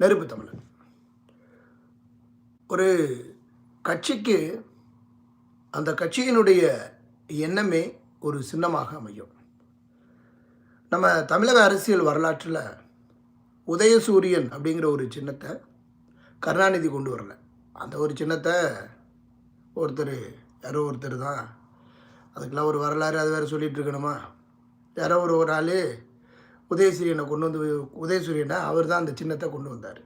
நெருப்பு தமிழன் ஒரு கட்சிக்கு அந்த கட்சியினுடைய எண்ணமே ஒரு சின்னமாக அமையும். நம்ம தமிழக அரசியல் வரலாற்றில் உதயசூரியன் அப்படிங்கிற ஒரு சின்னத்தை கருணாநிதி கொண்டு வரல. அந்த ஒரு சின்னத்தை ஒருத்தர் யாரோ ஒருத்தர் தான். அதுக்கெல்லாம் ஒரு வரலாறு அது வேறு சொல்லிகிட்ருக்கணுமா யாரோ ஒரு ஒரு ஆள் உதயசூரியனை கொண்டு வந்து உதயசூரியனை அவர் தான் அந்த சின்னத்தை கொண்டு வந்தார்.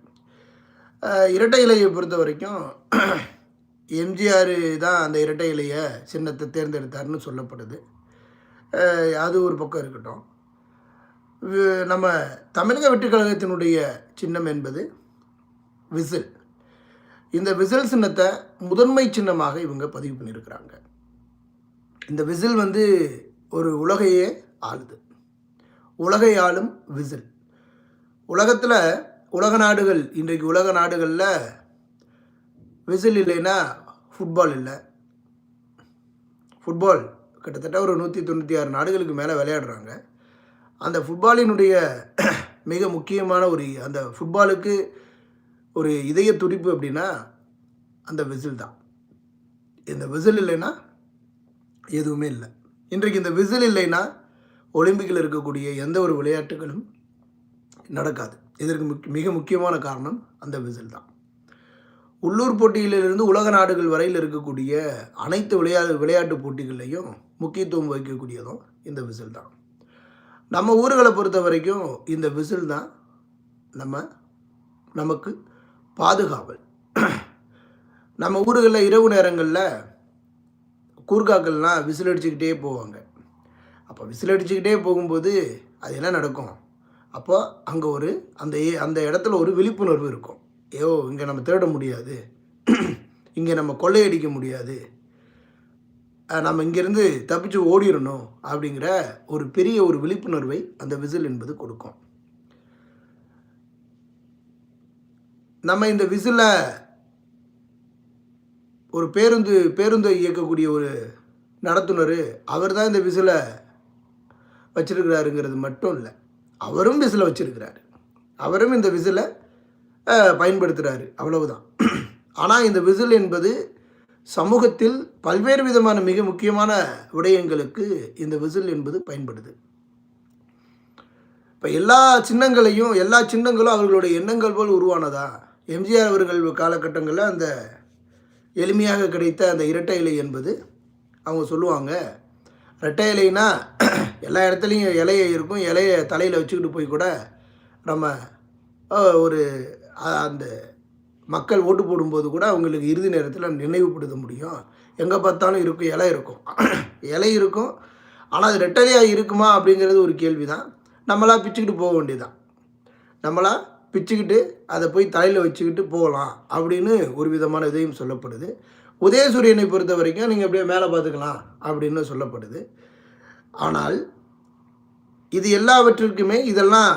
இரட்டை இலையை பொறுத்த வரைக்கும் எம்ஜிஆர் தான் அந்த இரட்டை இலையை சின்னத்தை தேர்ந்தெடுத்தார்னு சொல்லப்படுது. அது ஒரு பக்கம் இருக்கட்டும். வி- நம்ம தமிழக வெட்டுக்கழகத்தினுடைய சின்னம் என்பது விசில். இந்த விசில் சின்னத்தை முதன்மை சின்னமாக இவங்க பதிவு பண்ணியிருக்கிறாங்க. இந்த விசில் வந்து ஒரு உலகையே ஆளுது. உலகை ஆளும் விசில். உலகத்தில் உலக நாடுகள் இன்றைக்கு உலக நாடுகளில் விசில் இல்லைன்னா ஃபுட்பால் இல்லை. ஃபுட்பால் கிட்டத்தட்ட ஒரு நூற்றி தொண்ணூற்றி ஆறு நாடுகளுக்கு மேலே விளையாடுறாங்க. அந்த ஃபுட்பாலினுடைய மிக முக்கியமான ஒரு அந்த ஃபுட்பாலுக்கு ஒரு இதய துடிப்பு அப்படின்னா அந்த விசில் தான். இந்த விசில் இல்லைன்னா எதுவுமே இல்லை. இன்றைக்கு இந்த விசில் இல்லைன்னா ஒலிம்பிக்கில் இருக்கக்கூடிய எந்த ஒரு விளையாட்டுகளும் நடக்காது. இதற்கு முக் மிக முக்கியமான காரணம் அந்த விசில் தான். உள்ளூர் போட்டிகளிலிருந்து உலக நாடுகள் வரையில் இருக்கக்கூடிய அனைத்து விளையாட்டு விளையாட்டு போட்டிகள்லையும் முக்கியத்துவம் வகிக்கக்கூடியதும் இந்த விசில் தான். நம்ம ஊர்களை பொறுத்த வரைக்கும் இந்த விசில் தான் நம்ம நமக்கு பாதுகாவல். நம்ம ஊர்களில் இரவு நேரங்களில் கூர்காக்கள்லாம் விசில் அடிச்சுக்கிட்டே போவாங்க. அப்போ விசில் அடிச்சுக்கிட்டே போகும்போது அது என்ன நடக்கும். அப்போ அங்கே ஒரு அந்த ஏ- அந்த இடத்துல ஒரு விழிப்புணர்வு இருக்கும். ஐயோ இங்கே நம்ம தேட முடியாது. இங்கே நம்ம கொள்ளையடிக்க முடியாது. நம்ம இங்கேருந்து தப்பிச்சு ஓடிடணும் அப்படிங்கிற ஒரு பெரிய ஒரு விழிப்புணர்வை அந்த விசில் என்பது கொடுக்கும். நம்ம இந்த விசிலை ஒரு பேருந்து பேருந்தை இயக்கக்கூடிய ஒரு நடத்துனர் அவர் தான் இந்த விசிலை வச்சிருக்கிறாருங்கிறது மட்டும் இல்லை அவரும் விசிலை வச்சிருக்கிறாரு. அவரும் இந்த விசிலை பயன்படுத்துகிறாரு அவ்வளவுதான். ஆனால் இந்த விசில் என்பது சமூகத்தில் பல்வேறு விதமான மிக முக்கியமான விடயங்களுக்கு இந்த விசில் என்பது பயன்படுது. இப்போ எல்லா சின்னங்களையும் எல்லா சின்னங்களும் அவர்களுடைய எண்ணங்கள் போல் உருவானதா? எம்ஜிஆர் அவர்கள் காலகட்டங்களில் அந்த எளிமையாக கிடைத்த அந்த இரட்டை இலை என்பது அவங்க சொல்லுவாங்க இரட்டை இலைனா எல்லா இடத்துலையும் இலைய இருக்கும். இலைய தலையில் வச்சுக்கிட்டு போய் கூட நம்ம ஒரு அந்த மக்கள் ஓட்டு போடும்போது கூட அவங்களுக்கு இறுதி நேரத்தில் நினைவுபடுத்த முடியும். எங்கே பார்த்தாலும் இருக்கும் இலை இருக்கும். இலை இருக்கும். ஆனால் அது ரெட்டலையாக இருக்குமா அப்படிங்கிறது ஒரு கேள்வி தான் நம்மளாக பிச்சுக்கிட்டு போக வேண்டியதுதான். நம்மளாக பிச்சுக்கிட்டு அதை போய் தலையில் வச்சுக்கிட்டு போகலாம் அப்படின்னு ஒரு விதமான இதையும் சொல்லப்படுது. உதயசூரியனை பொறுத்த வரைக்கும் நீங்கள் அப்படியே மேலே பார்த்துக்கலாம் அப்படின்னு சொல்லப்படுது. ஆனால் இது எல்லாவற்றிற்குமே இதெல்லாம்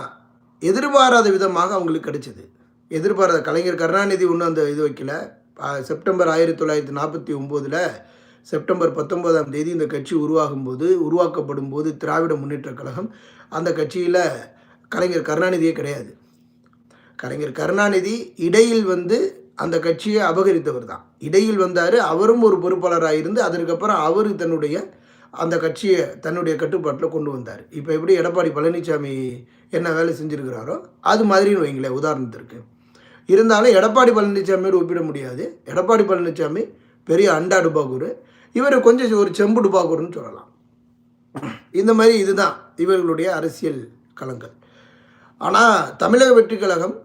எதிர்பாராத விதமாக அவங்களுக்கு கிடைச்சது. எதிர்பாராத கலைஞர் கருணாநிதி ஒன்றும் அந்த இது வைக்கல. செப்டம்பர் ஆயிரத்தி தொள்ளாயிரத்தி நாற்பத்தி ஒம்போதில் செப்டம்பர் பத்தொன்பதாம் தேதி இந்த கட்சி உருவாகும் போது உருவாக்கப்படும் போது திராவிட முன்னேற்றக் கழகம் அந்த கட்சியில் கலைஞர் கருணாநிதியே கிடையாது. கலைஞர் கருணாநிதி இடையில் வந்து அந்த கட்சியை அபகரித்தவர் தான். இடையில் வந்தார் அவரும் ஒரு பொறுப்பாளராக இருந்து அதற்கப்புறம் அவர் தன்னுடைய அந்த கட்சியை தன்னுடைய கட்டுப்பாட்டில் கொண்டு வந்தார். இப்போ எப்படி எடப்பாடி பழனிசாமி என்ன வேலை செஞ்சுருக்கிறாரோ அது மாதிரின்னு வைங்களேன் உதாரணத்திற்கு. இருந்தாலும் எடப்பாடி பழனிசாமியோடு ஒப்பிட முடியாது. எடப்பாடி பழனிசாமி பெரிய அண்டா டுபாகூர் இவர் கொஞ்சம் ஒரு செம்பு டுபாகூர்னு சொல்லலாம். இந்த மாதிரி இதுதான் இவர்களுடைய அரசியல் களங்கள். ஆனால் தமிழக வெற்றி கழகம்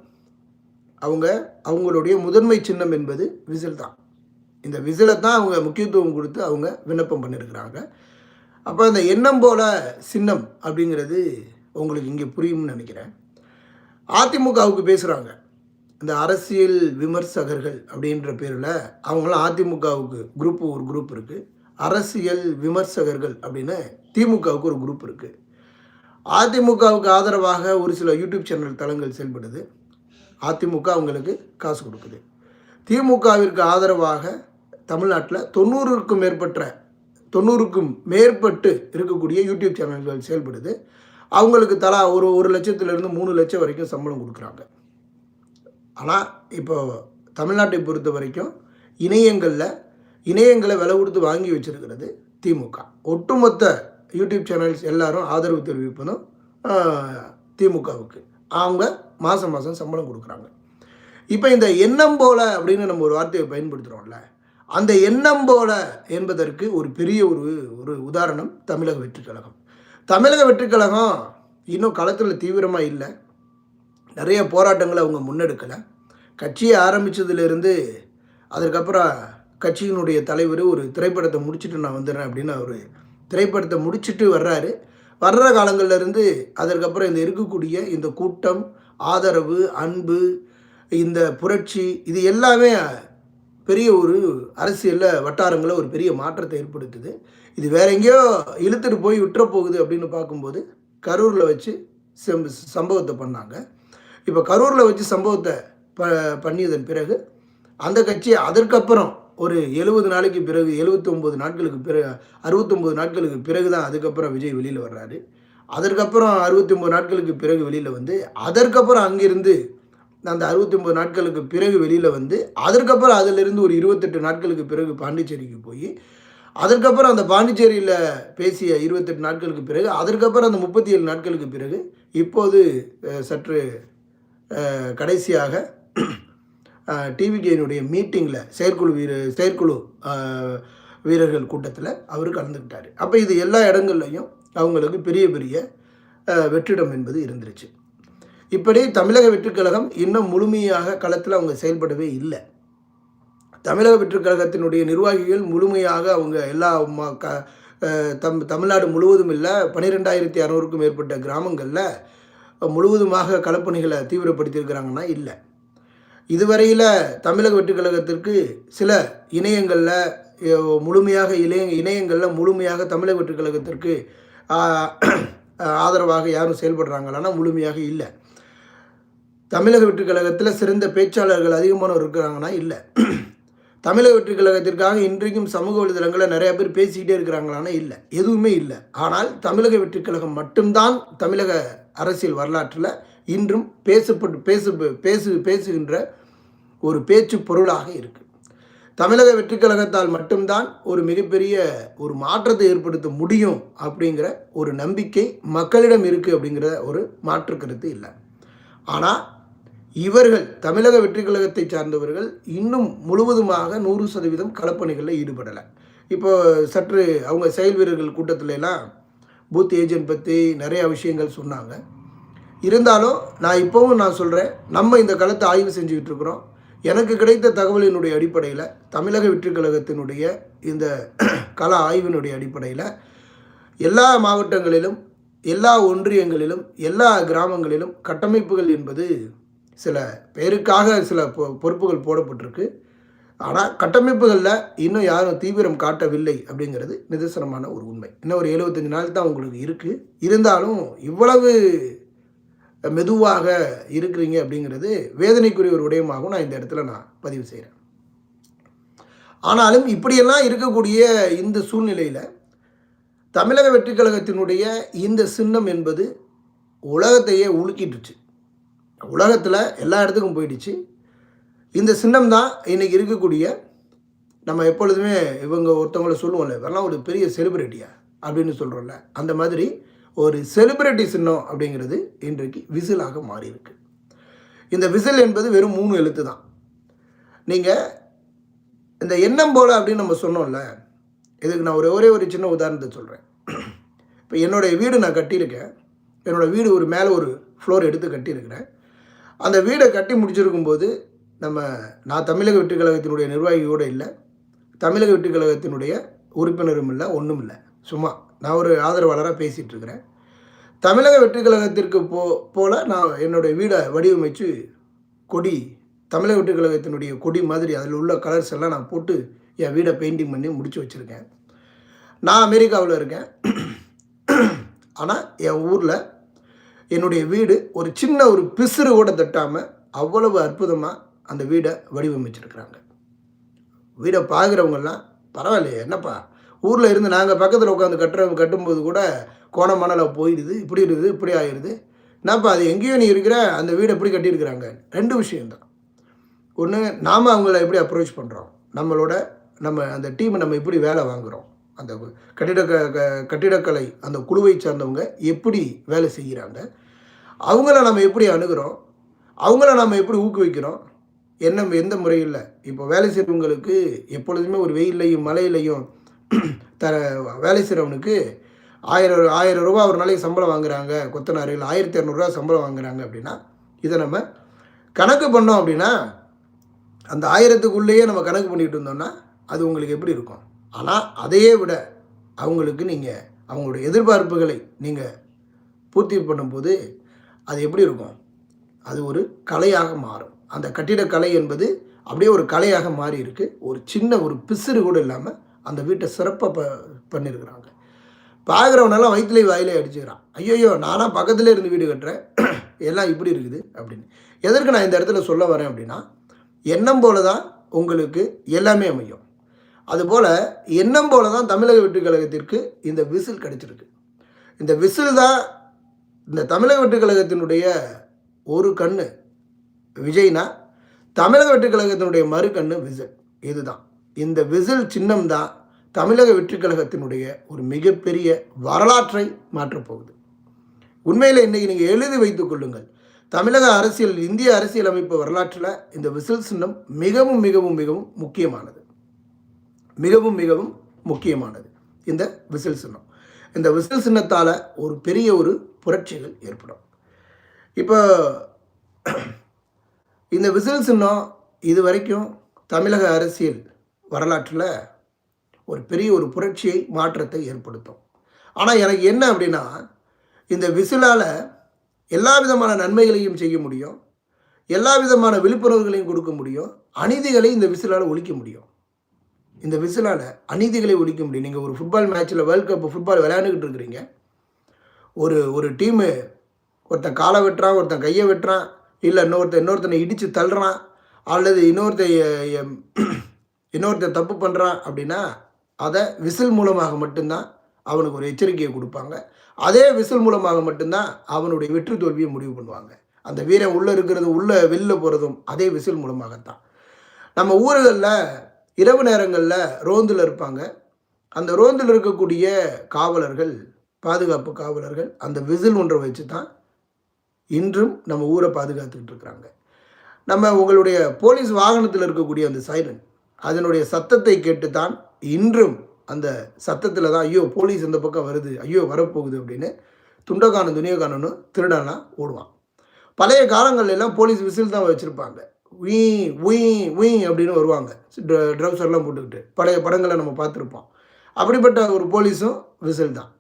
அவங்க அவங்களுடைய முதன்மை சின்னம் என்பது விசில் தான் இந்த விசிலை தான் அவங்க முக்கியத்துவம் கொடுத்து அவங்க விண்ணப்பம் பண்ணியிருக்கிறாங்க அப்போ அந்த எண்ணம் போல சின்னம் அப்படிங்கிறது உங்களுக்கு இங்கே புரியும்னு நினைக்கிறேன். அதிமுகவுக்கு பேசுகிறாங்க இந்த அரசியல் விமர்சகர்கள் அப்படின்ற பேரில் அவங்களாம் அதிமுகவுக்கு குரூப் ஒரு குரூப் இருக்குது அரசியல் விமர்சகர்கள் அப்படின்னு திமுகவுக்கு ஒரு குரூப் இருக்குது அதிமுகவுக்கு ஆதரவாக ஒரு சில யூடியூப் சேனல் தளங்கள் செயல்படுது. அதிமுக அவங்களுக்கு காசு கொடுக்குது. திமுகவிற்கு ஆதரவாக தமிழ்நாட்டில் தொண்ணூறுக்கும் மேற்பட்ட தொண்ணூறுக்கும் மேற்பட்டு இருக்கக்கூடிய யூடியூப் சேனல்கள் செயல்படுது. அவங்களுக்கு தலா ஒரு ஒரு லட்சத்துலேருந்து மூணு லட்சம் வரைக்கும் சம்பளம் கொடுக்குறாங்க. ஆனால் இப்போ தமிழ்நாட்டை பொறுத்த வரைக்கும் இணையங்களில் இணையங்களை விலை கொடுத்து வாங்கி வச்சிருக்கிறது திமுக. ஒட்டுமொத்த யூடியூப் சேனல்ஸ் எல்லாரும் ஆதரவு தெரிவிப்பதும் திமுகவுக்கு. அவங்க மாதம் மாதம் சம்பளம் கொடுக்குறாங்க. இப்போ இந்த எண்ணம் போல் அப்படின்னு நம்ம ஒரு வார்த்தையை பயன்படுத்துகிறோம்ல அந்த எண்ணம் போல என்பதற்கு ஒரு பெரிய ஒரு ஒரு உதாரணம் தமிழக வெற்றிக்கழகம் தமிழக வெற்றிக்கழகம் இன்னும் களத்தில் தீவிரமாக இல்லை. நிறைய போராட்டங்களை அவங்க முன்னெடுக்கலை. கட்சியை ஆரம்பித்ததுலேருந்து அதுக்கப்புறம் கட்சியினுடைய தலைவர் ஒரு திரைப்படத்தை முடிச்சுட்டு நான் வந்துடுறேன் அப்படின்னு அவர் திரைப்படத்தை முடிச்சுட்டு வர்றாரு. வர்ற காலங்கள்லேருந்து அதற்கப்புறம் இந்த இருக்கக்கூடிய இந்த கூட்டம் ஆதரவு அன்பு இந்த புரட்சி இது எல்லாமே பெரிய ஒரு அரசியலில் வட்டாரங்களில் ஒரு பெரிய மாற்றத்தை ஏற்படுத்துது. இது வேற எங்கேயோ இழுத்துட்டு போய் விட்டுற போகுது அப்படின்னு பார்க்கும்போது கரூரில் வச்சு செம்- சம்பவத்தை பண்ணாங்க. இப்போ கரூரில் வச்சு சம்பவத்தை ப பண்ணியதன் பிறகு அந்த கட்சி அதற்கப்புறம் ஒரு எழுபது நாளைக்கு பிறகு 79 நாட்களுக்கு பிறகு அறுபத்தொம்போது நாட்களுக்கு பிறகு தான் அதுக்கப்புறம் விஜய் வெளியில் வர்றாரு. அதற்கப்புறம் 69 நாட்களுக்கு பிறகு வெளியில் வந்து அதற்கப்புறம் அங்கிருந்து அந்த 69 நாட்களுக்கு பிறகு வெளியில் வந்து அதற்கப்புறம் அதிலிருந்து ஒரு இருபத்தெட்டு நாட்களுக்கு பிறகு பாண்டிச்சேரிக்கு போய் அதற்கப்புறம் அந்த பாண்டிச்சேரியில் பேசிய இருபத்தெட்டு நாட்களுக்கு பிறகு அதற்கப்புறம் அந்த முப்பத்தி ஏழு நாட்களுக்கு பிறகு இப்போது சற்று கடைசியாக டிவிகேனுடைய மீட்டிங்கில் செயற்குழு வீர செயற்குழு வீரர்கள் கூட்டத்தில் அவர் கலந்துக்கிட்டார். அப்போ இது எல்லா இடங்கள்லையும் அவங்களுக்கு பெரிய பெரிய வெற்றிடம் என்பது இருந்துருச்சு. இப்படி தமிழக வெற்றுக்கழகம் இன்னும் முழுமையாக களத்தில் அவங்க செயல்படவே இல்லை. தமிழக வெற்றுக்கழகத்தினுடைய நிர்வாகிகள் முழுமையாக அவங்க எல்லா க- தம் தமிழ்நாடு முழுவதும் இல்லை பன்னிரெண்டாயிரத்தி அறநூறுக்கும் மேற்பட்ட கிராமங்களில் முழுவதுமாக களப்பணிகளை தீவிரப்படுத்தியிருக்கிறாங்கன்னா இல்லை. இதுவரையில் தமிழக வெற்றுக்கழகத்திற்கு சில இணையங்களில் முழுமையாக இணைய இணையங்களில் முழுமையாக தமிழக வெற்றுக்கழகத்திற்கு ஆதரவாக யாரும் செயல்படுறாங்களான்னா முழுமையாக இல்லை. தமிழக வெற்றிக் கழகத்தில் சிறந்த பேச்சாளர்கள் அதிகமானவர் இருக்கிறாங்கன்னா இல்லை. தமிழக வெற்றிக் கழகத்திற்காக இன்றைக்கும் சமூக வலைதளங்களில் நிறைய பேர் பேசிக்கிட்டே இருக்கிறாங்களான்னா இல்லை. எதுவுமே இல்லை. ஆனால் தமிழக வெற்றிக் கழகம் மட்டும்தான் தமிழக அரசியல் வரலாற்றில் இன்றும் பேசப்பட்டு பேசு பேசு பேசுகின்ற ஒரு பேச்சு பொருளாக இருக்குது தமிழக வெற்றிக் கழகத்தால் மட்டும்தான் ஒரு மிகப்பெரிய ஒரு மாற்றத்தை ஏற்படுத்த முடியும் அப்படிங்கிற ஒரு நம்பிக்கை மக்களிடம் இருக்குது அப்படிங்கிற ஒரு மாற்று கருத்து இல்லை. ஆனால் இவர்கள் தமிழக வெற்றி கழகத்தை சார்ந்தவர்கள் இன்னும் முழுவதுமாக நூறு சதவீதம் களப்பணிகளில் ஈடுபடலை. இப்போ சற்று அவங்க செயல் வீரர்கள் கூட்டத்திலலாம் எல்லாம் பூத் ஏஜென்ட் பற்றி நிறையா விஷயங்கள் சொன்னாங்க. இருந்தாலும் நான் இப்போவும் நான் சொல்கிறேன் நம்ம இந்த களத்தை ஆய்வு செஞ்சுக்கிட்டு இருக்கிறோம். எனக்கு கிடைத்த தகவலினுடைய அடிப்படையில் தமிழக வெற்றி கழகத்தினுடைய இந்த கள ஆய்வினுடைய அடிப்படையில் எல்லா மாவட்டங்களிலும் எல்லா ஒன்றியங்களிலும் எல்லா கிராமங்களிலும் கட்டமைப்புகள் என்பது சில பேருக்காக சில பொ- பொறுப்புகள் போடப்பட்டிருக்கு. ஆனால் கட்டமைப்புகளில் இன்னும் யாரும் தீவிரம் காட்டவில்லை அப்படிங்கிறது நிதர்சனமான ஒரு உண்மை. இன்னும் ஒரு எழுபத்தஞ்சு நாள் தான் உங்களுக்கு இருக்குது இருந்தாலும் இவ்வளவு மெதுவாக இருக்கிறீங்க அப்படிங்கிறது வேதனைக்குரிய ஒரு விடயமாகவும் நான் இந்த இடத்துல நான் பதிவு செய்கிறேன் ஆனாலும் இப்படியெல்லாம் இருக்கக்கூடிய இந்த சூழ்நிலையில் தமிழக வெற்றிக் கழகத்தினுடைய இந்த சின்னம் என்பது உலகத்தையே உலுக்கிட்டுச்சு. உலகத்தில் எல்லா இடத்துக்கும் போயிடுச்சு. இந்த சின்னம் தான் இன்றைக்கி இருக்கக்கூடிய நம்ம எப்பொழுதுமே இவங்க ஒருத்தவங்கள சொல்லுவோம்ல இவரெல்லாம் ஒரு பெரிய செலிப்ரிட்டியா அப்படின்னு சொல்கிறோம்ல அந்த மாதிரி ஒரு செலிப்ரிட்டி சின்னம் அப்படிங்கிறது இன்றைக்கு விசிலாக மாறியிருக்கு. இந்த விசில் என்பது வெறும் மூணு எழுத்து தான். நீங்கள் இந்த எண்ணம் போல் அப்படின்னு நம்ம சொன்னோம்ல இதுக்கு நான் ஒரு ஒரே ஒரு சின்ன உதாரணத்தை சொல்கிறேன் இப்போ என்னுடைய வீடு நான் கட்டியிருக்கேன். என்னோடய வீடு ஒரு மேலே ஒரு ஃப்ளோர் எடுத்து கட்டியிருக்கிறேன். அந்த வீடை கட்டி முடிச்சிருக்கும் போது நம்ம நான் தமிழக வெட்டுக்கழகத்தினுடைய நிர்வாகியோடு இல்லை. தமிழக வெற்றிக்கழகத்தினுடைய உறுப்பினரும் இல்லை ஒன்றும் இல்லை. சும்மா நான் ஒரு ஆதரவாளராக பேசிகிட்டு இருக்கிறேன். தமிழக வெட்டுக்கழகத்திற்கு போ போல நான் என்னுடைய வீடை வடிவமைச்சு கொடி தமிழக வெற்றிக்கழகத்தினுடைய கொடி மாதிரி அதில் உள்ள கலர்ஸ் எல்லாம் நான் போட்டு என் வீடை பெயிண்டிங் பண்ணி முடித்து வச்சுருக்கேன். நான் அமெரிக்காவில் இருக்கேன். ஆனால் என் ஊரில் என்னுடைய வீடு ஒரு சின்ன ஒரு பிசுறு கூட தட்டாமல் அவ்வளவு அற்புதமாக அந்த வீடை வடிவமைச்சிருக்கிறாங்க. வீடை பார்க்குறவங்கெல்லாம் பரவாயில்லையே என்னப்பா? ஊரில் இருந்து நாங்கள் பக்கத்தில் உட்காந்து கட்டுறவங்க கட்டும்போது கூட கோணமணலாக போயிடுது இப்படி இருக்குது இப்படி ஆயிடுது. என்னப்பா அது எங்கேயோ நீ இருக்கிற அந்த வீடு எப்படி கட்டியிருக்கிறாங்க? ரெண்டு விஷயந்தான் ஒன்று நாம் அவங்கள எப்படி அப்ரோச் பண்ணுறோம் நம்மளோட நம்ம அந்த டீமை நம்ம எப்படி வேலை வாங்குகிறோம் அந்த கட்டிட க கட்டிடக்கலை அந்த குழுவை சார்ந்தவங்க எப்படி வேலை செய்கிறாங்க? அவங்கள நம்ம எப்படி அணுகிறோம்? அவங்கள நம்ம எப்படி ஊக்குவிக்கிறோம்? என்ன எந்த முறையில்? இப்போ வேலை செய்கிறவங்களுக்கு எப்பொழுதுமே ஒரு வெயில்லையும் மழையிலையும் தர வேலை செய்கிறவனுக்கு ஆயிரம் ஆயிரம் ரூபா ஒரு நாளைக்கு சம்பளம் வாங்குறாங்க கொத்தனாரில் ஆயிரத்தி இரநூறுவா சம்பளம் வாங்குறாங்க அப்படின்னா இதை நம்ம கணக்கு பண்ணோம் அப்படின்னா அந்த ஆயிரத்துக்குள்ளேயே நம்ம கணக்கு பண்ணிகிட்டு இருந்தோம்னா அது உங்களுக்கு எப்படி இருக்கும்? ஆனால் அதையே விட அவங்களுக்கு நீங்கள் அவங்களுடைய எதிர்பார்ப்புகளை நீங்கள் பூர்த்தி பண்ணும்போது அது எப்படி இருக்கும்? அது ஒரு கலையாக மாறும். அந்த கட்டிடக்கலை என்பது அப்படியே ஒரு கலையாக மாறி இருக்குது ஒரு சின்ன ஒரு பிசுறு கூட இல்லாமல் அந்த வீட்டை சிறப்பாக ப பண்ணியிருக்கிறாங்க. பார்க்குறவனெல்லாம் வயிற்றுலேயே வாயிலே அடிச்சுக்கிறான். ஐயோயோ நானாக பக்கத்துலேயே இருந்து வீடு கட்டுறேன். எல்லாம் இப்படி இருக்குது அப்படின்னு. எதற்கு நான் இந்த இடத்துல சொல்ல வரேன் அப்படின்னா எண்ணம் போல தான் உங்களுக்கு எல்லாமே அமையும். அதுபோல் எண்ணம் போல தான் தமிழக வெற்றி கழகத்திற்கு இந்த விசில் கிடைச்சிருக்கு. இந்த விசில் தான் இந்த தமிழக வெற்றி கழகத்தினுடைய ஒரு கண்ணு விஜய்னா தமிழக வெற்றி கழகத்தினுடைய மறு கண்ணு விசில். இதுதான். இந்த விசில் சின்னம் தான் தமிழக வெற்றி கழகத்தினுடைய ஒரு மிகப்பெரிய வரலாற்றை மாற்றப் போகுது. உண்மையில் இன்றைக்கி நீங்கள் எழுதி வைத்துக் கொள்ளுங்கள். தமிழக அரசியல் இந்திய அரசியலமைப்பு வரலாற்றில் இந்த விசில் சின்னம் மிகவும் மிகவும் மிகவும் முக்கியமானது. மிகவும் மிகவும் முக்கியமானது. இந்த விசில் சின்னம். இந்த விசில் சின்னத்தால் ஒரு பெரிய ஒரு புரட்சிகள் ஏற்படும். இப்போ இந்த விசில் சின்னம் இது வரைக்கும் தமிழக அரசியல் வரலாற்றில் ஒரு பெரிய ஒரு புரட்சியை மாற்றத்தை ஏற்படுத்தும். ஆனால் எனக்கு என்ன அப்படின்னா இந்த விசிலால் எல்லா விதமான நன்மைகளையும் செய்ய முடியும். எல்லா விதமான விழிப்புணர்வுகளையும் கொடுக்க முடியும். அநீதிகளை இந்த விசிலால் ஒழிக்க முடியும். இந்த விசிலால் அநீதிகளை ஒழிக்க முடியும். நீங்கள் ஒரு ஃபுட்பால் மேட்ச்சில் வேர்ல்டு கப் ஃபுட்பால் விளையாண்டுக்கிட்டு இருக்கிறீங்க. ஒரு ஒரு டீமு ஒருத்தன் காலை வெட்டுறான் ஒருத்தன் கையை வெட்டுறான் இல்லை இன்னொருத்தன் இன்னொருத்தனை இடித்து தள்ளுறான் அல்லது இன்னொருத்தன் இன்னொருத்த இன்னொருத்தன் தப்பு பண்ணுறான் அப்படின்னா அதை விசில் மூலமாக மட்டும்தான் அவனுக்கு ஒரு எச்சரிக்கையை கொடுப்பாங்க. அதே விசில் மூலமாக மட்டும்தான் அவனுடைய வெற்றி தோல்வியை முடிவு பண்ணுவாங்க. அந்த வீரன் உள்ளே இருக்கிறது உள்ளே வெளில போகிறதும் அதே விசில் மூலமாகத்தான். நம்ம ஊர்களில் இரவு நேரங்களில் ரோந்தில் இருப்பாங்க. அந்த ரோந்தில் இருக்கக்கூடிய காவலர்கள் பாதுகாப்பு காவலர்கள் அந்த விசில் ஒன்றை வச்சு தான் இன்றும் நம்ம ஊரை பாதுகாத்துக்கிட்டு இருக்கிறாங்க. நம்ம உங்களுடைய போலீஸ் வாகனத்தில் இருக்கக்கூடிய அந்த சைரன் அதனுடைய சத்தத்தை கேட்டு தான் இன்றும் அந்த சத்தத்தில் தான் ஐயோ போலீஸ் இந்த பக்கம் வருது ஐயோ வரப்போகுது அப்படின்னு துண்டகானன் துணியகானனும் திருடனா ஓடுவான். பழைய காலங்கள்லாம் போலீஸ் விசில் தான் வச்சுருப்பாங்க. வீ வீ வீ அப்படின்னு வருவாங்க. ட்ரவுசர்லாம் போட்டுக்கிட்டு. பழைய படங்களை நம்ம பார்த்துருப்போம். அப்படிப்பட்ட ஒரு போலீஸும் விசில் தான்.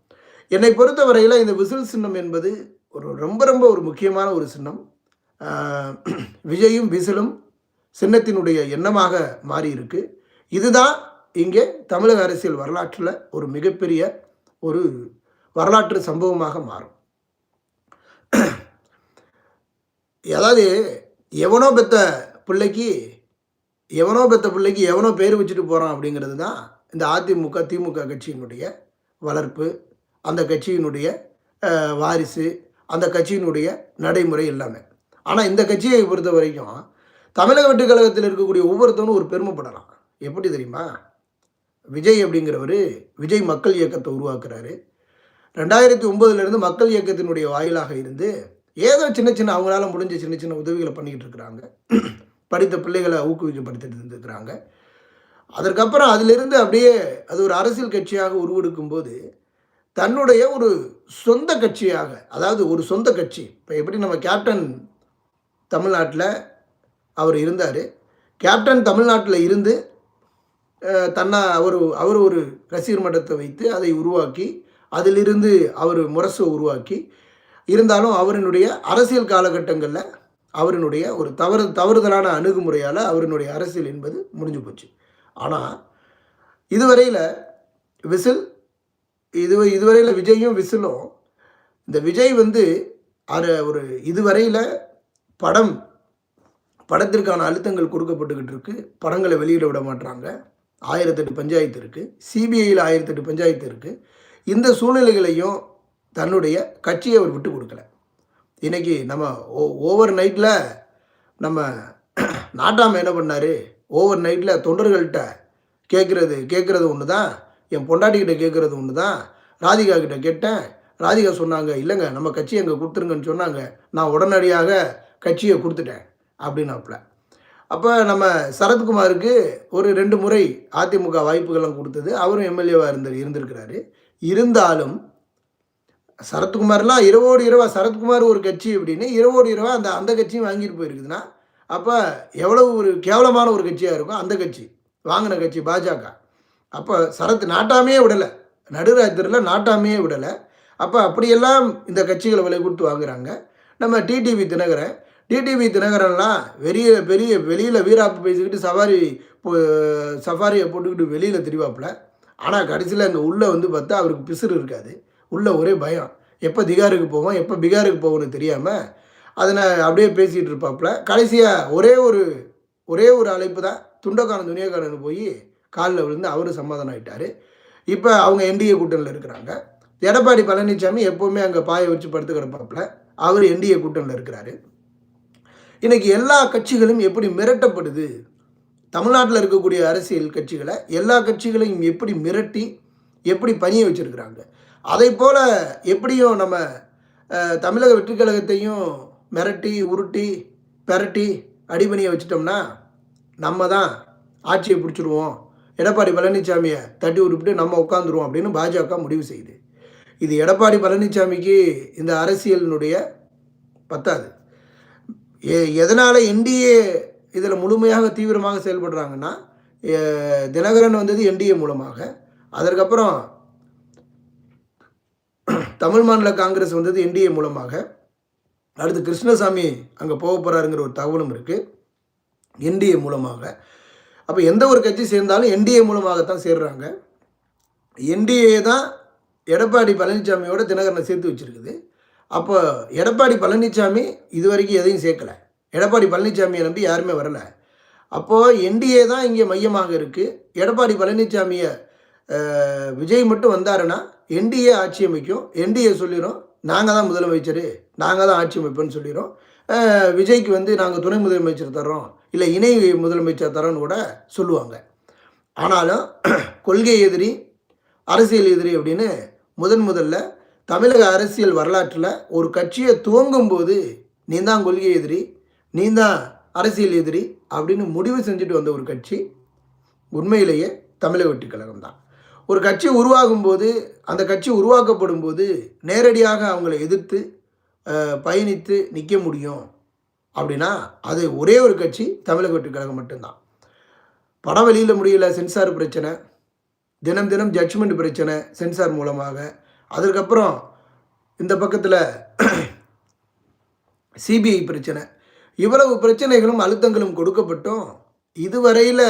என்னை பொறுத்தவரையில் இந்த விசில் சின்னம் என்பது ஒரு ரொம்ப ரொம்ப ஒரு முக்கியமான ஒரு சின்னம். விஜயும் விசிலும் சின்னத்தினுடைய எண்ணமாக மாறி இருக்கு இதுதான் இங்கே தமிழக அரசியல் வரலாற்றில் ஒரு மிகப்பெரிய ஒரு வரலாற்று சம்பவமாக மாறும். அதாவது எவனோ பெத்த பிள்ளைக்கு எவனோ பெத்த பிள்ளைக்கு எவனோ பேர் வச்சுட்டு போகிறான் அப்படிங்கிறது தான் இந்த அதிமுக திமுக கட்சியினுடைய வளர்ப்பு அந்த கட்சியினுடைய வாரிசு அந்த கட்சியினுடைய நடைமுறை எல்லாமே. ஆனால் இந்த கட்சியை பொறுத்த வரைக்கும் தமிழக வெற்றி கழகத்தில் இருக்கக்கூடிய ஒவ்வொருத்தவனும் ஒரு பெருமைப்படலாம். எப்படி தெரியுமா? விஜய் அப்படிங்கிறவர் விஜய் மக்கள் இயக்கத்தை உருவாக்குறாரு. ரெண்டாயிரத்தி ஒம்பதுலேருந்து மக்கள் இயக்கத்தினுடைய வாயிலாக இருந்து ஏதோ சின்ன சின்ன அவங்களால முடிஞ்ச சின்ன சின்ன உதவிகளை பண்ணிக்கிட்டு இருக்கிறாங்க. படித்த பிள்ளைகளை ஊக்குவிக்கப்படுத்திட்டு இருந்துக்கிறாங்க அதற்கப்புறம் அதிலிருந்து அப்படியே அது ஒரு அரசியல் கட்சியாக உருவெடுக்கும் போது தன்னுடைய ஒரு சொந்த கட்சியாக அதாவது ஒரு சொந்த கட்சி இப்போ எப்படி நம்ம கேப்டன் தமிழ்நாட்டில் அவர் இருந்தார் கேப்டன் தமிழ்நாட்டில் இருந்து அஹ், தன்னா அவர் அவர் ஒரு ரசிகர் மன்றத்தை வைத்து அதை உருவாக்கி அதிலிருந்து அவர் முரசை உருவாக்கி இருந்தாலும் அவரினுடைய அரசியல் காலகட்டங்களில் அவரினுடைய ஒரு தவறு தவறுதலான அணுகுமுறையால் அவரினுடைய அரசியல் என்பது முடிஞ்சு போச்சு. ஆனால் இதுவரையில் விசில் இது இதுவரையில் விஜயும் விசிலும் இந்த விஜய் வந்து அது ஒரு இதுவரையில் படம் படத்திற்கான அழுத்தங்கள் கொடுக்கப்பட்டுக்கிட்டு இருக்கு. படங்களை வெளியிட விட மாட்டாங்க ஆயிரத்தெட்டு பஞ்சாயத்து இருக்குது சிபிஐயில் ஆயிரத்தெட்டு பஞ்சாயத்து இருக்குது இந்த சூழ்நிலைகளையும் தன்னுடைய கட்சியை அவர் விட்டு கொடுக்கல. இன்னைக்கு நம்ம ஓ ஓவர் நைட்டில் நம்ம நாட்டாம என்ன பண்ணார்? ஓவர் நைட்டில் தொண்டர்கள்கிட்ட கேட்குறது கேட்குறது ஒன்று தான் என் பொண்டாட்டிக்கிட்ட கேட்குறது ஒன்று தான் ராதிகா கிட்ட கேட்டேன். ராதிகா சொன்னாங்க இல்லைங்க நம்ம கட்சி அங்கே கொடுத்துருங்கன்னு சொன்னாங்க. நான் உடனடியாக கட்சியை கொடுத்துட்டேன் அப்படின்னாப்புல. அப்போ நம்ம சரத்குமாருக்கு ஒரு ரெண்டு முறை அதிமுக வாய்ப்புகள்லாம் கொடுத்தது. அவரும் எம்எல்ஏவாக இருந்து இருந்திருக்கிறாரு. இருந்தாலும் சரத்குமார்லாம் இரவோடு இரவா சரத்குமார் ஒரு கட்சி அப்படின்னு இரவோடு இரவா அந்த அந்த கட்சியும் வாங்கிட்டு போயிருக்குதுன்னா அப்போ எவ்வளவு ஒரு கேவலமான ஒரு கட்சியாக இருக்கும் அந்த கட்சி வாங்கின கட்சி பாஜக. அப்போ சரத் நாட்டாமையே விடலை நடுராத்திரியில் நாட்டாமையே விடலை. அப்போ அப்படியெல்லாம் இந்த கட்சிகளை விலை கொடுத்து வாங்குறாங்க. நம்ம டிடிவி தினகரன் டிடிவி தினகரன்லாம் வெளிய பெரிய வெளியில் வீராப்பு பேசிக்கிட்டு சவாரி போ- சஃபாரியை போட்டுக்கிட்டு வெளியில் திரிவாப்பில். ஆனால் கடைசியில் அங்கே உள்ளே வந்து பார்த்தா அவருக்கு பிசுறு இருக்காது. உள்ள ஒரே பயம். எப்போ திகாருக்கு போவோம் எப்போ பிகாருக்கு போவோம்னு தெரியாமல் அதனை அப்படியே பேசிகிட்டு இருப்பாப்புல. கடைசியாக ஒரே ஒரு ஒரே ஒரு அழைப்பு தான் துண்டக்காரன் துணியக்காரன் போய் காலில் விழுந்து அவரும் சமாதானம் ஆகிட்டார் இப்போ அவங்க என்டிஏ கூட்டணியில் இருக்கிறாங்க. எடப்பாடி பழனிசாமி எப்போவுமே அங்கே பாயை வச்சு படுத்து கிடப்பாப்புல. அவர் என்டிஏ கூட்டணியில் இருக்கிறாரு. இன்றைக்கி எல்லா கட்சிகளும் எப்படி மிரட்டப்படுது? தமிழ்நாட்டில் இருக்கக்கூடிய அரசியல் கட்சிகளை எல்லா கட்சிகளையும் எப்படி மிரட்டி எப்படி பணிய வச்சுருக்குறாங்க? அதை போல் எப்படியும் நம்ம தமிழக வெற்றிக் கழகத்தையும் மிரட்டி உருட்டி பெரட்டி அடிபணியை வச்சிட்டோம்னா நம்ம தான் ஆட்சியை பிடிச்சிருவோம். எடப்பாடி பழனிசாமியை தட்டி உருப்பிட்டு நம்ம உட்காந்துருவோம் அப்படின்னு பாஜக முடிவு செய்யுது. இது எடப்பாடி பழனிசாமிக்கு இந்த அரசியலினுடைய பத்தாது. எ- எதனால் என்டிஏ இதில் முழுமையாக தீவிரமாக செயல்படுறாங்கன்னா தினகரன் வந்தது என்டிஏ மூலமாக. அதற்கப்புறம் தமிழ் மாநில காங்கிரஸ் வந்தது என்டிஏ மூலமாக. அடுத்து கிருஷ்ணசாமி அங்கே போக போகிறாருங்கிற ஒரு தகவலும் இருக்குது என்டிஏ மூலமாக. அப்போ எந்த ஒரு கட்சி சேர்ந்தாலும் என்டிஏ மூலமாகத்தான் சேர்றாங்க. என்டிஏ தான் எடப்பாடி பழனிசாமியோட தினகரனை சேர்த்து வச்சிருக்குது. அப்போ எடப்பாடி பழனிசாமி இது வரைக்கும் எதையும் சேர்க்கல. எடப்பாடி பழனிசாமியை நம்பி யாருமே வரலை. அப்போது என்டிஏ தான் இங்கே மையமாக இருக்குது எடப்பாடி பழனிசாமியை விஜய் மட்டும் வந்தாருன்னா என்டிஏ ஆட்சி அமைக்கும். என்டிஏ சொல்லிடும் நாங்கள் தான் முதலமைச்சர். நாங்கள் தான் ஆட்சி அமைப்போம்னு சொல்லிடும் விஜய்க்கு வந்து நாங்கள் துணை முதலமைச்சர் தரோம் இல்லை இணை முதலமைச்சர் தரோன்னு கூட சொல்லுவாங்க. ஆனாலும் கொள்கை எதிரி அரசியல் எதிரி அப்படின்னு முதன் முதல்ல தமிழக அரசியல் வரலாற்றில் ஒரு கட்சியை துவங்கும் போது நீ தான் கொள்கை எதிரி நீ தான் அரசியல் எதிரி அப்படின்னு முடிவு செஞ்சுட்டு வந்த ஒரு கட்சி உண்மையிலேயே தமிழக வெற்றிக் கழகம் தான் ஒரு கட்சி உருவாகும் போது அந்த கட்சி உருவாக்கப்படும் போது நேரடியாக அவங்கள எதிர்த்து பயணித்து நிற்க முடியும் அப்படின்னா அது ஒரே ஒரு கட்சி தமிழக வெற்றி கழகம் மட்டும்தான். படம் வெளியில் முடியல சென்சார் பிரச்சனை தினம் தினம் ஜட்ஜ்மெண்ட் பிரச்சனை சென்சார் மூலமாக. அதற்கப்புறம் இந்த பக்கத்தில் சிபிஐ பிரச்சனை. இவ்வளவு பிரச்சனைகளும் அழுத்தங்களும் கொடுக்கப்பட்டும். இதுவரையில்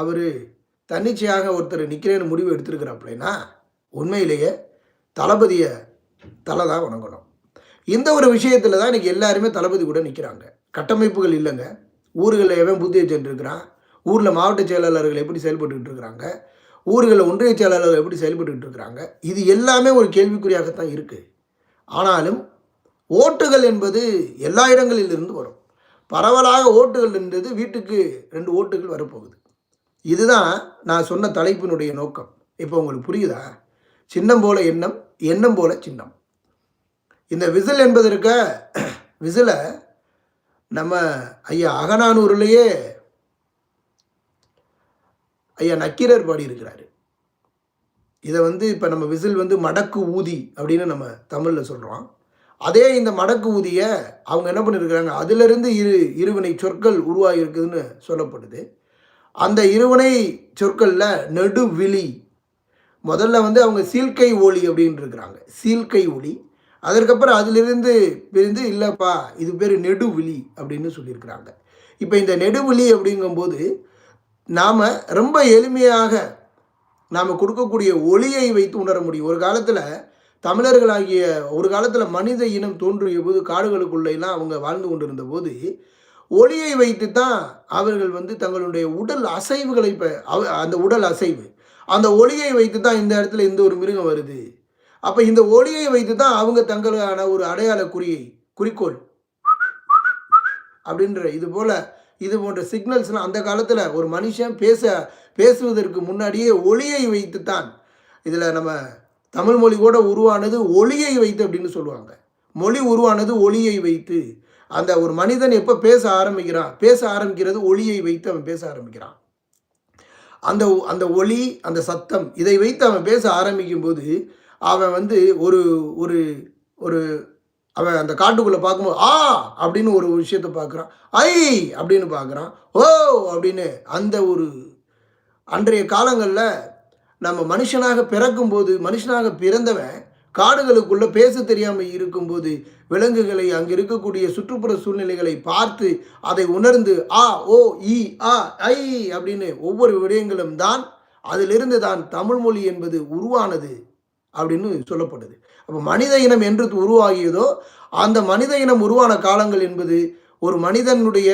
அவர் தன்னிச்சையாக ஒருத்தர் நிற்கிறேன்னு முடிவு எடுத்திருக்கிறாப்புலனா உண்மையிலேயே தளபதியை தலை தான் வணங்கணும். இந்த ஒரு விஷயத்தில் தான் இன்றைக்கி எல்லாருமே தளபதி கூட நிற்கிறாங்க கட்டமைப்புகள் இல்லைங்க. ஊர்களில் எவன் புத்தி வச்சுருக்கிறான் ஊரில் மாவட்ட செயலாளர்கள் எப்படி செயல்பட்டுக்கிட்டு இருக்கிறாங்க ஊர்களில் ஒன்றிய செயலாளர்கள் எப்படி செயல்பட்டுக்கிட்டு இருக்கிறாங்க இது எல்லாமே ஒரு கேள்விக்குறியாகத்தான் இருக்குது ஆனாலும் ஓட்டுகள் என்பது எல்லா இடங்களிலிருந்து வரும். பரவலாக ஓட்டுகள் இருந்தது வீட்டுக்கு ரெண்டு ஓட்டுகள் வரப்போகுது. இதுதான் நான் சொன்ன தலைப்பினுடைய நோக்கம். இப்போ உங்களுக்கு புரியுதா? சின்னம் போல எண்ணம் எண்ணம் போல சின்னம். இந்த விசில் என்பது இருக்க விசிலை நம்ம ஐயா அகநானூர்லேயே ஐயா நக்கீரர் பாடியிருக்கிறாரு. இதை வந்து இப்போ நம்ம விசில் வந்து மடக்கு ஊதி அப்படின்னு நம்ம தமிழில் சொல்கிறோம் அதே இந்த மடக்கு ஊதியை அவங்க என்ன பண்ணியிருக்கிறாங்க அதிலிருந்து இரு இருவினை சொற்கள் உருவாகி இருக்குதுன்னு சொல்லப்படுது. அந்த இருவனை சொற்களில் நெடுவிழி. முதல்ல வந்து அவங்க சீல்கை ஒளி அப்படின்னு இருக்கிறாங்க. சீல்கை ஒளி. அதற்கப்புறம் அதிலிருந்து பிரிந்து இல்லைப்பா இது பேர் நெடுவிழி அப்படின்னு சொல்லியிருக்கிறாங்க. இப்போ இந்த நெடுவிழி அப்படிங்கும்போது நாம் ரொம்ப எளிமையாக நாம் கொடுக்கக்கூடிய ஒளியை வைத்து உணர முடியும். ஒரு காலத்தில் தமிழர்களாகிய ஒரு காலத்தில் மனித இனம் தோன்றிய போது காடுகளுக்குள்ளெல்லாம் அவங்க வாழ்ந்து கொண்டிருந்த போது ஒளியை வைத்து தான் அவர்கள் வந்து தங்களுடைய உடல் அசைவுகளை இப்போ அந்த உடல் அசைவு. அந்த ஒளியை வைத்து தான் இந்த இடத்துல இந்த ஒரு மிருகம் வருது. அப்போ இந்த ஒளியை வைத்து தான் அவங்க தங்களுக்கான ஒரு அடையாள குறியை குறிக்கோள். அப்படின்ற இது போல் இது போன்ற சிக்னல்ஸ்லாம் அந்த காலத்தில் ஒரு மனுஷன் பேச பேசுவதற்கு முன்னாடியே ஒளியை வைத்து தான் இதில் நம்ம தமிழ் மொழி கூட உருவானது ஒளியை வைத்து அப்படின்னு சொல்லுவாங்க. மொழி உருவானது ஒளியை வைத்து. அந்த ஒரு மனிதன் எப்போ பேச ஆரம்பிக்கிறான்? பேச ஆரம்பிக்கிறது ஒளியை வைத்து அவன் பேச ஆரம்பிக்கிறான். அந்த அந்த ஒளி அந்த சத்தம் இதை வைத்து அவன் பேச ஆரம்பிக்கும் போது அவன் வந்து ஒரு ஒரு ஒரு அவன் அந்த காட்டுக்குள்ளே பார்க்கும்போது ஆ! அப்படின்னு ஒரு விஷயத்தை பார்க்குறான். ஐ! அப்படின்னு பார்க்குறான். ஓ! அப்படின்னு அந்த ஒரு அன்றைய காலங்களில் நம்ம மனுஷனாக பிறக்கும்போது மனுஷனாக பிறந்தவன் காடுகளுக்குள்ளே பேச தெரியாமல் இருக்கும்போது விலங்குகளை அங்கே இருக்கக்கூடிய சுற்றுப்புற சூழ்நிலைகளை பார்த்து அதை உணர்ந்து ஆ ஓ இ ஆ ஐ அப்படின்னு ஒவ்வொரு விடயங்களும் தான் அதிலிருந்து தான் தமிழ் மொழி என்பது உருவானது அப்படின்னு சொல்லப்படுது. அப்போ மனித இனம் என்று உருவாகியதோ அந்த மனித இனம் உருவான காலங்கள் என்பது ஒரு மனிதனுடைய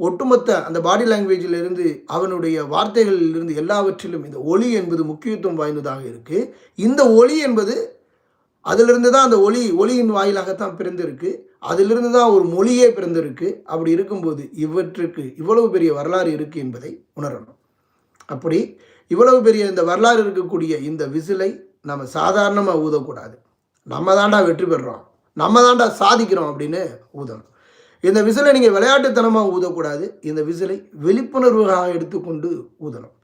ஒட்டுமொத்த அந்த பாடி லாங்குவேஜில் இருந்து அவனுடைய வார்த்தைகளில் இருந்து எல்லாவற்றிலும் இந்த ஒளி என்பது முக்கியத்துவம் வாய்ந்ததாக இருக்குது இந்த ஒளி என்பது அதிலிருந்து தான் அந்த ஒளி ஒளியின் வாயிலாகத்தான் பிறந்திருக்கு. அதிலிருந்து தான் ஒரு மொழியே பிறந்திருக்கு. அப்படி இருக்கும்போது இவற்றுக்கு இவ்வளவு பெரிய வரலாறு இருக்குது என்பதை உணரணும். அப்படி இவ்வளவு பெரிய இந்த வரலாறு இருக்கக்கூடிய இந்த விசிலை நம்ம சாதாரணமாக ஊதக்கூடாது. நம்ம தாண்டா வெற்றி பெறுறோம் நம்ம தாண்டா சாதிக்கிறோம் அப்படின்னு ஊதணும். இந்த விசிலை நீங்கள் விளையாட்டுத்தனமாக ஊதக்கூடாது. இந்த விசிலை விழிப்புணர்வுகாக எடுத்துக்கொண்டு ஊதணும்.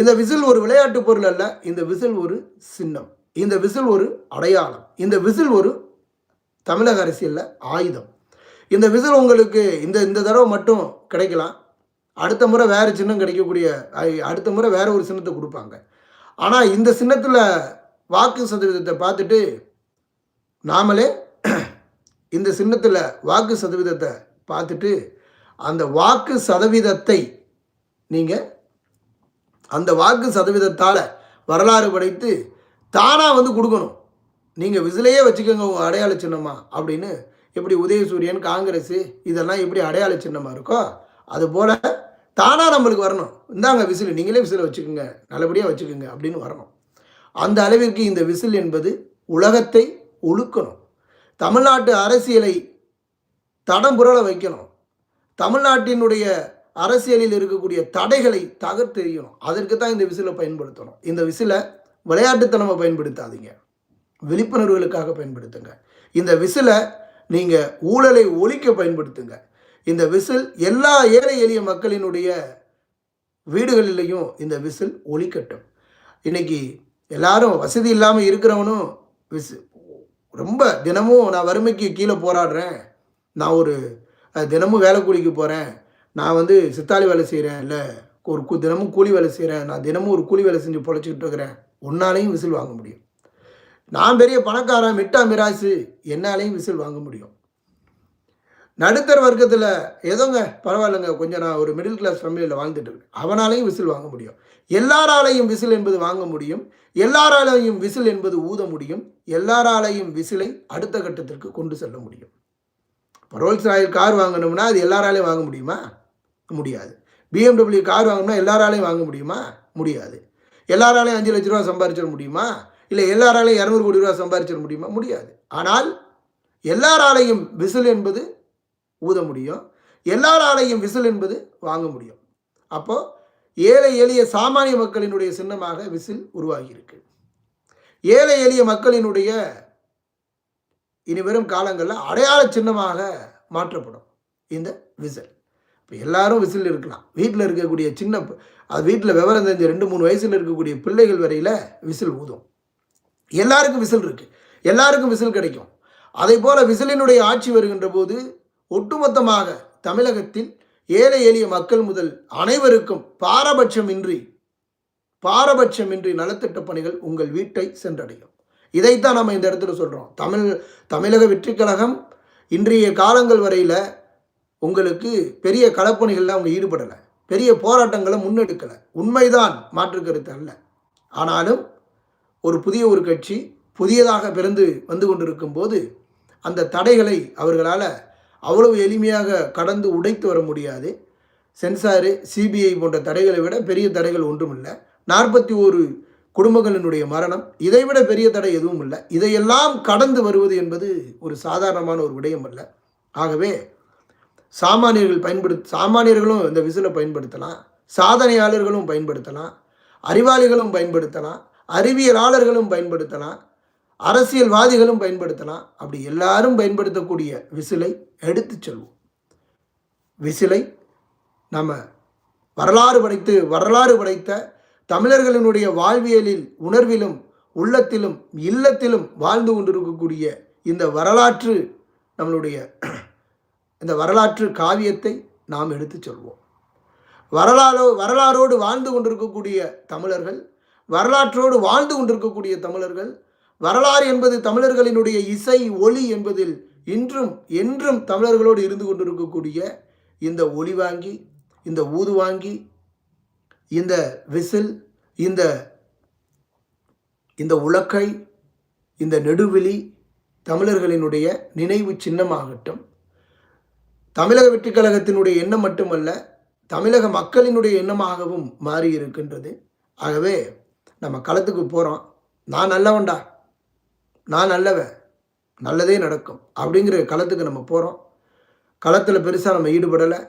இந்த விசில் ஒரு விளையாட்டு பொருள் அல்ல. இந்த விசில் ஒரு சின்னம். இந்த விசில் ஒரு அடையாளம். இந்த விசில் ஒரு தமிழக அரசியலில் ஆயுதம். இந்த விசில் உங்களுக்கு இந்த இந்த தடவை மட்டும் கிடைக்கலாம். அடுத்த முறை வேறு சின்னம் கிடைக்கக்கூடிய அடுத்த முறை வேறு ஒரு சின்னத்தை கொடுப்பாங்க. ஆனால் இந்த சின்னத்தில் வாக்கு சதவீதத்தை பார்த்துட்டு நாமளே இந்த சின்னத்தில் வாக்கு சதவீதத்தை பார்த்துட்டு அந்த வாக்கு சதவீதத்தை நீங்கள் அந்த வாக்கு சதவீதத்தால் வரலாறு படைத்து தானாக வந்து கொடுக்கணும். நீங்கள் விசிலையே வச்சுக்கோங்க உங்கள் அடையாள சின்னமா அப்படின்னு எப்படி உதயசூரியன் காங்கிரஸ் இதெல்லாம் எப்படி அடையாள சின்னமாக இருக்கோ அதுபோல் தானாக நம்மளுக்கு வரணும். இந்தாங்க விசில் நீங்களே விசிலை வச்சுக்கோங்க நல்லபடியாக வச்சுக்கோங்க அப்படின்னு வரணும். அந்த அளவிற்கு இந்த விசில் என்பது உலகத்தை ஒழுக்கணும். தமிழ்நாட்டு அரசியலை தடம் புரள வைக்கணும். தமிழ்நாட்டினுடைய அரசியலில் இருக்கக்கூடிய தடைகளை தகர்த்தெறியணும். அதற்கு தான் இந்த விசிலை பயன்படுத்தணும். இந்த விசிலை விளையாட்டுத்தனமாக பயன்படுத்தாதீங்க. விழிப்புணர்வுகளுக்காக பயன்படுத்துங்க. இந்த விசிலை நீங்கள் ஊழலை ஒழிக்க பயன்படுத்துங்க. இந்த விசில் எல்லா ஏழை எளிய மக்களினுடைய வீடுகளிலையும் இந்த விசில் ஒழிக்கட்டும். இன்னைக்கு எல்லாரும் வசதி இல்லாமல் இருக்கிறவனும் விசு ரொம்ப தினமும் நான் வறுமைக்கு கீழே போராடுறேன். நான் ஒரு தினமும் வேலை கூலிக்கு போகிறேன் நான் வந்து சித்தாளி வேலை செய்கிறேன் இல்லை ஒரு தினமும் கூலி வேலை செய்கிறேன் நான் தினமும் ஒரு கூலி வேலை செஞ்சு பொழைச்சிக்கிட்டு இருக்கிறேன். உன்னாலையும் விசில் வாங்க முடியும். நான் பெரிய பணக்காரன் மிட்டா மிராசு என்னாலையும் விசில் வாங்க முடியும். நடுத்தர வர்க்கத்தில் ஏதோங்க பரவாயில்லைங்க கொஞ்சம் நான் ஒரு மிடில் கிளாஸ் ஃபேமிலியில் வாழ்ந்துட்டு இருக்கேன். அவனாலையும் விசில் வாங்க முடியும். எல்லாராலையும் விசில் என்பது வாங்க முடியும். எல்லாராலையும் விசில் என்பது ஊத முடியும். எல்லாராலையும் விசிலை அடுத்த கட்டத்திற்கு கொண்டு செல்ல முடியும். இப்போ ரோல்ஸ் ராயல் கார் வாங்கணும்னா அது எல்லாராலையும் வாங்க முடியுமா? முடியாது. பிஎம்டபிள்யூ கார் வாங்கணும்னா எல்லாராலையும் வாங்க முடியுமா? முடியாது. எல்லாராலையும் அஞ்சு லட்ச ரூபா சம்பாதிச்சிட முடியுமா? இல்லை எல்லாராலையும் இரநூறு கோடி ரூபா சம்பாதிச்சிட முடியுமா? முடியாது. ஆனால் எல்லாராலையும் விசில் என்பது ஊத முடியும். எல்லாராலையும் விசில் என்பது வாங்க முடியும். அப்போ ஏழை எளிய சாமானிய மக்களினுடைய சின்னமாக விசில் உருவாகியிருக்கு. ஏழை எளிய மக்களினுடைய இனி வரும் காலங்களில் அடையாள சின்னமாக மாற்றப்படும் இந்த விசில். இப்போ எல்லாரும் விசில் இருக்கலாம். வீட்டில் இருக்கக்கூடிய சின்ன அது வீட்டில் விவரம் தெரிஞ்ச ரெண்டு மூணு வயசில் இருக்கக்கூடிய பிள்ளைகள் வரையில் விசில் ஊதும். எல்லாருக்கும் விசில் இருக்குது எல்லாருக்கும் விசில் கிடைக்கும். அதே போல் விசிலினுடைய ஆட்சி வருகின்ற போது ஒட்டுமொத்தமாக தமிழகத்தில் ஏழை எளிய மக்கள் முதல் அனைவருக்கும் பாரபட்சமின்றி பாரபட்சமின்றி நலத்திட்ட பணிகள் உங்கள் வீட்டை சென்றடையும். இதைத்தான் நம்ம இந்த இடத்துல சொல்கிறோம் தமிழ் தமிழக வெற்றிக்கழகம் இன்றைய காலங்கள் வரையில் உங்களுக்கு பெரிய களப்பணிகளில் அவங்க ஈடுபடலை. பெரிய போராட்டங்களை முன்னெடுக்கலை. உண்மைதான் மாற்று கருத்து அல்ல. ஆனாலும் ஒரு புதிய ஒரு கட்சி புதியதாக பிறந்து வந்து கொண்டிருக்கும் போது அந்த தடைகளை அவர்களால் அவ்வளவு எளிமையாக கடந்து உடைத்து வர முடியாது. சென்சாரு சிபிஐ போன்ற தடைகளை விட பெரிய தடைகள் ஒன்றுமில்லை. நாற்பத்தி ஒரு குடும்பங்களினுடைய மரணம் இதைவிட பெரிய தடை எதுவும் இல்லை இதையெல்லாம் கடந்து வருவது என்பது ஒரு சாதாரணமான ஒரு விடயம் அல்ல ஆகவே சாமானியர்கள் பயன்படுத்த சாமானியர்களும் இந்த விசிலை பயன்படுத்தலாம் சாதனையாளர்களும் பயன்படுத்தலாம் அறிவாளிகளும் பயன்படுத்தலாம் அறிவியலாளர்களும் பயன்படுத்தலாம் அரசியல்வாதிகளும் பயன்படுத்தலாம். அப்படி எல்லாரும் பயன்படுத்தக்கூடிய விசிலை எடுத்துச் செல்வோம். விசிலை நம்ம வரலாறு படைத்து வரலாறு படைத்த தமிழர்களினுடைய வாழ்வியலில் உணர்விலும் உள்ளத்திலும் இல்லத்திலும் வாழ்ந்து கொண்டிருக்கக்கூடிய இந்த வரலாற்று நம்மளுடைய இந்த வரலாற்று காவியத்தை நாம் எடுத்துச் சொல்வோம். வரலாறோ வரலாறோடு வாழ்ந்து கொண்டிருக்கக்கூடிய தமிழர்கள் வரலாற்றோடு வாழ்ந்து கொண்டிருக்கக்கூடிய தமிழர்கள் வரலாறு என்பது தமிழர்களினுடைய இசை ஒளி என்பதில் இன்றும் என்றும் தமிழர்களோடு இருந்து கொண்டிருக்கக்கூடிய இந்த ஒளி வாங்கி இந்த ஊது வாங்கி இந்த விசில் இந்த இந்த உலக்கை இந்த நெடுவெளி தமிழர்களினுடைய நினைவு சின்னமாகட்டும். தமிழக வெற்றிக் கழகத்தினுடைய எண்ணம் மட்டுமல்ல தமிழக மக்களினுடைய எண்ணமாகவும் மாறி இருக்கின்றது ஆகவே நம்ம களத்துக்கு போகிறோம் நான் நல்லவன்டா. நான் நல்லவன். நல்லதே நடக்கும். அப்படிங்கிற களத்துக்கு நம்ம போகிறோம் களத்தில் பெருசாக நம்ம ஈடுபடலை.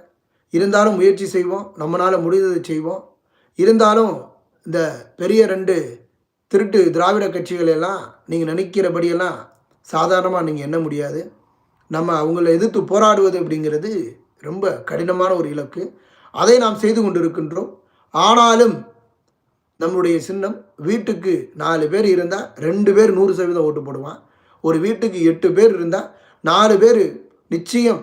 இருந்தாலும் முயற்சி செய்வோம். நம்மளால் முடிந்ததை செய்வோம். இருந்தாலும் இந்த பெரிய ரெண்டு திருட்டு திராவிட கட்சிகளெல்லாம் நீங்கள் நினைக்கிறபடியெல்லாம் சாதாரணமாக நீங்கள் எண்ண முடியாது. நம்ம அவங்கள எதிர்த்து போராடுவது அப்படிங்கிறது ரொம்ப கடினமான ஒரு இலக்கு. அதை நாம் செய்து கொண்டிருக்கின்றோம். ஆனாலும் நம்முடைய சின்னம் வீட்டுக்கு நாலு பேர் இருந்தால் ரெண்டு பேர் நூறு சதவீதம் ஓட்டு போடுவான். ஒரு வீட்டுக்கு எட்டு பேர் இருந்தால் நாலு பேர் நிச்சயம்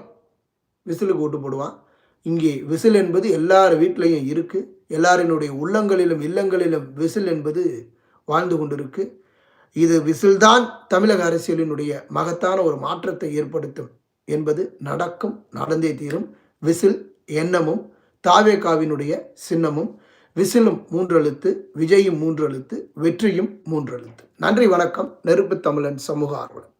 விசிலுக்கு ஓட்டு போடுவான். இங்கே விசில் என்பது எல்லார் வீட்லேயும் இருக்குது எல்லாரினுடைய உள்ளங்களிலும் இல்லங்களிலும் விசில் என்பது வாழ்ந்து கொண்டிருக்கு. இது விசில்தான் தமிழக அரசியலினுடைய மகத்தான ஒரு மாற்றத்தை ஏற்படுத்தும் என்பது நடக்கும் நடந்தே தீரும். விசில் எண்ணமும் தாவேகாவினுடைய சின்னமும் விசிலும் மூன்றெழுத்து விஜயும் மூன்றெழுத்து வெற்றியும் மூன்றெழுத்து. நன்றி வணக்கம். நெருப்பு தமிழன் சமூக ஆர்வலர்.